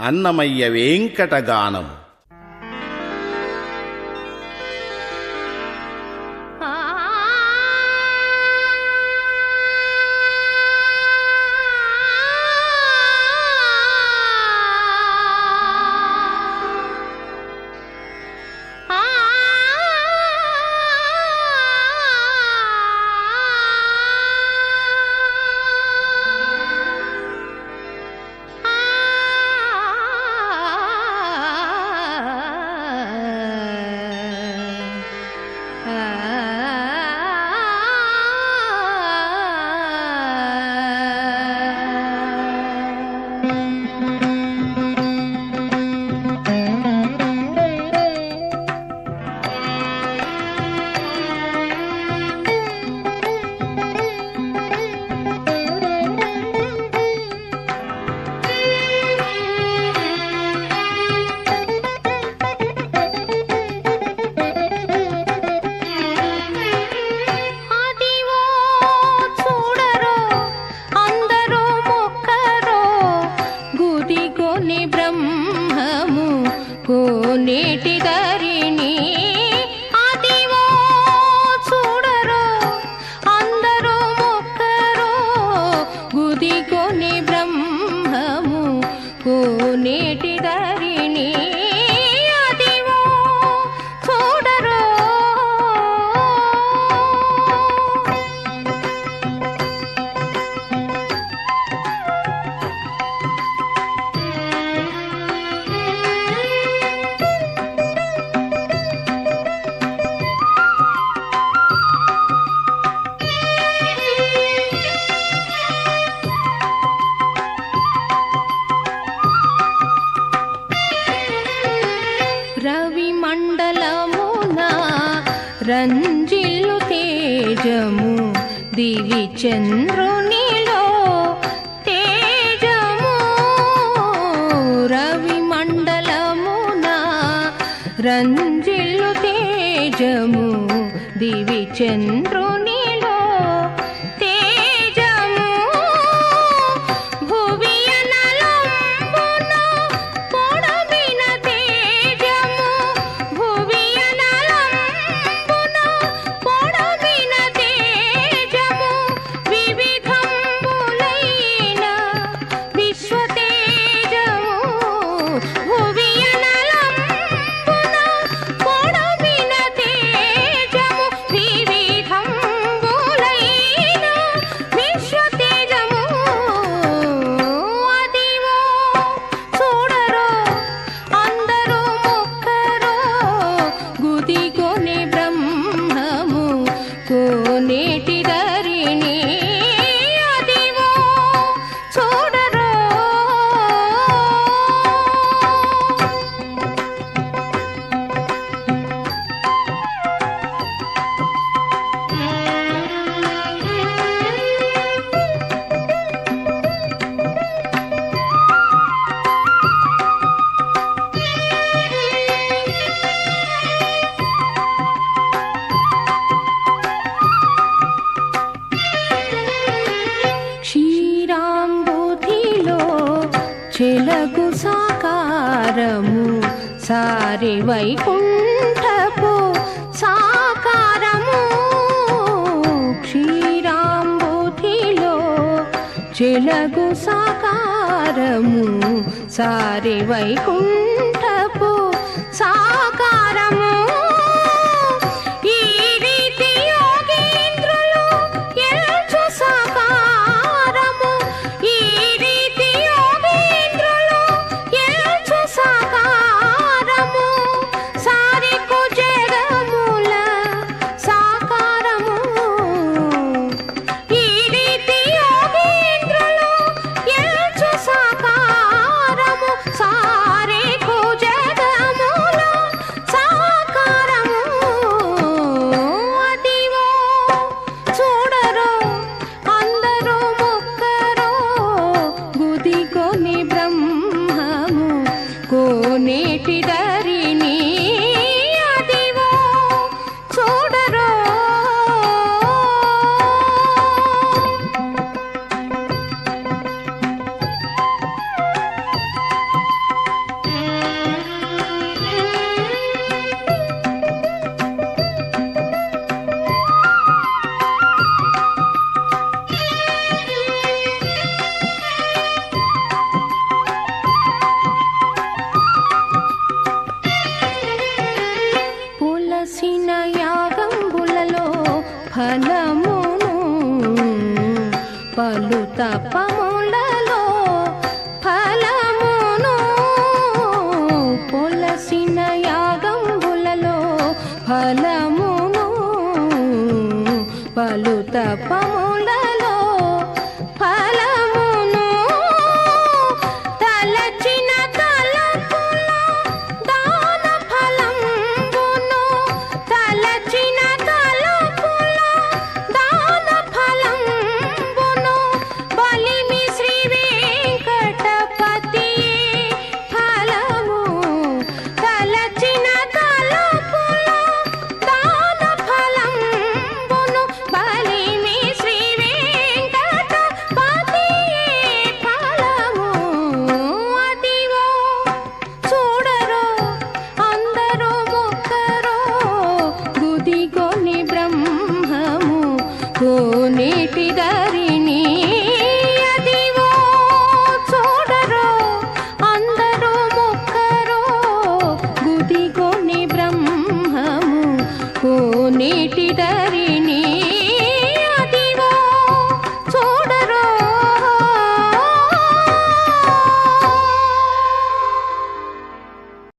అన్నమయ్య వెంకటగానం కోనేటి దరిని. అదివో చూడరో అందరూ గుది కొని బ్రహ్మము దివి చంద్రునిలో తేజము రవి మండలమున రంజిల్లు తేజము దివి చంద్రుని సాకారము సారి వైకుంఠపు సాకారము. క్షీరాంబుధిలో చెలగు సాకారము సారి వైకుంఠ ఫలమును పలు తపములలో ఫలమును పొలసిన యాగంబులలో ఫలమును పలు తపము ಕೂ ನೀಟಿದರಿ